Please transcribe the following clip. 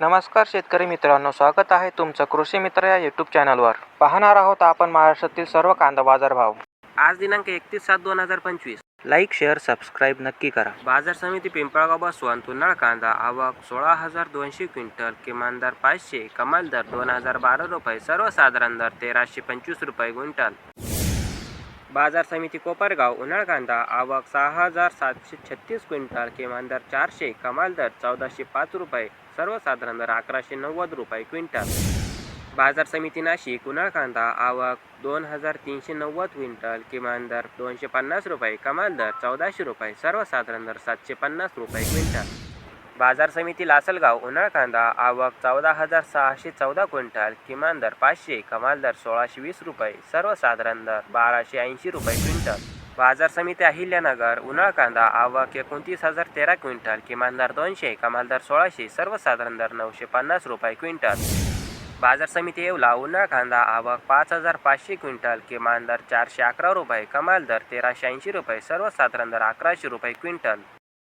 नमस्कार शेतकरी मित्रांनो स्वागत आहे तुमचं कृषी मित्र या यूट्यूब चॅनलवर पाहणार आहोत आपण महाराष्ट्रातील सर्व कांदा बाजार भाव. आज दिनांक एकतीस सात दोन हजार पंचवीस. लाईक शेअर सबस्क्राईब नक्की करा. बाजार समिती पिंपळगाव बसवंत तुनाळ कांदा आवक सोळा हजार दोनशे क्विंटल किमान दर पाचशे कमाल दर दोन हजार बारा रुपये सर्वसाधारण दर तेराशे पंचवीस रुपये क्विंटल बाजार समिती कोपरगाव उन्हाळ कांदा आवक सहा हजार सातशे छत्तीस क्विंटल किमान दर चारशे कमाल दर चौदाशे पाच रुपये सर्वसाधारण दर अकराशे नव्वद रुपये क्विंटल. बाजार समिती नाशिक उन्हाळ कांदा आवक दोन हजार तीनशे नव्वद क्विंटल किमान दर दोनशे पन्नास रुपये कमाल दर चौदाशे रुपये सर्वसाधारण दर सातशे पन्नास रुपये क्विंटल. बाजार समिती लासलगाव उन्हाळ कांदा आवक चौदा हजार सहाशे चौदा क्विंटल किमान दर पाचशे कमाल दर सोळाशे वीस रुपये सर्वसाधारण दर बाराशे ऐंशी रुपये क्विंटल. बाजार समिती अहिल्यानगर उन्हाळ कांदा आवक एकोणतीस हजार तेरा क्विंटल किमान दर दोनशे कमाल दर सोळाशे सर्वसाधारण दर नऊशे पन्नास रुपये क्विंटल. बाजार समिती येवला उन्हाळ कांदा आवक पाच हजार पाचशे क्विंटल किमान दर चारशे अकरा रुपये कमाल दर तेराशे ऐंशी रुपये सर्वसाधारण दर अकराशे रुपये क्विंटल.